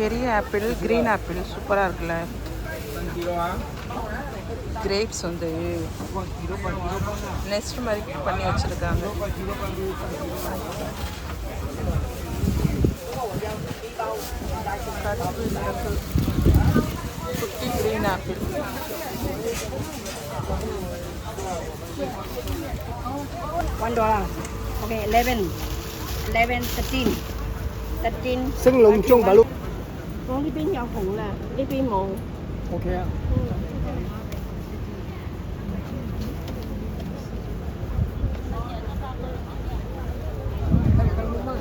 பெரிய apple green apple. சூப்பராக இருக்குல்ல? கிரேப்ஸ் வந்து நெக்ஸ்ட் மாதிரி பண்ணி வச்சுருக்காங்க. குட்டி green apple. One dollar okay eleven eleven thirteen thirteen Singh லோங் சோங் 陆我呢边有红啦，呢边冇。 OK 啊。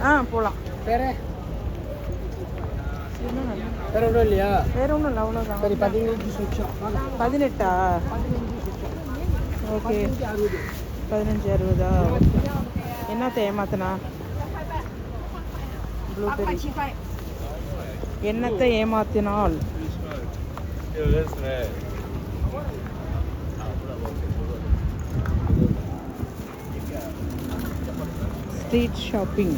ஆ போகலாம் வேற வேற ஒன்றும் இல்லையா வேற ஒன்றும் இல்லை அவ்வளோதான் சரி பதினஞ்சு சுச்சம் வாங்க பதினெட்டா ஓகே அறுபது பதினஞ்சு அறுபதா என்னத்தை ஏமாத்தினா ப்ளூபெரி 七块。 என்னத்தை ஏமாத்தினால்? ஸ்ட்ரீட் ஷாப்பிங்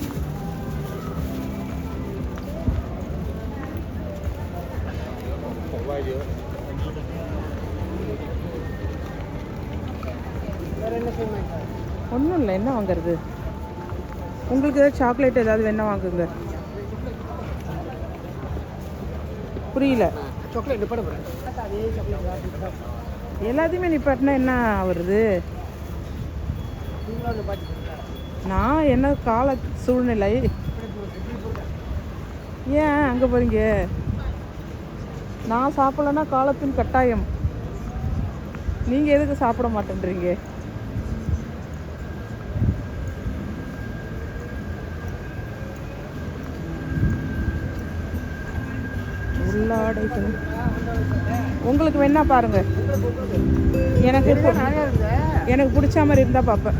ஒன்றும் இல்லை என்ன வாங்குறது? உங்களுக்கு ஏதாவது சாக்லேட் ஏதாவது வேணா வாங்குங்க. புரியல. சாக்லேட் எல்லாத்தையுமே நிப்பாட்டினா என்ன வருது நான் என்ன கால சூழ்நிலை? ஏன் அங்கே போறீங்க? நான் சாப்பிடலன்னா காலத்தின் கட்டாயம். நீங்கள் எதுக்கு சாப்பிட மாட்டேன்றீங்க? உள்ளாடைகள் உங்களுக்கு வேணா பாருங்க. எனக்கு எனக்கு பிடிச்ச மாதிரி இருந்தால் பார்ப்பேன்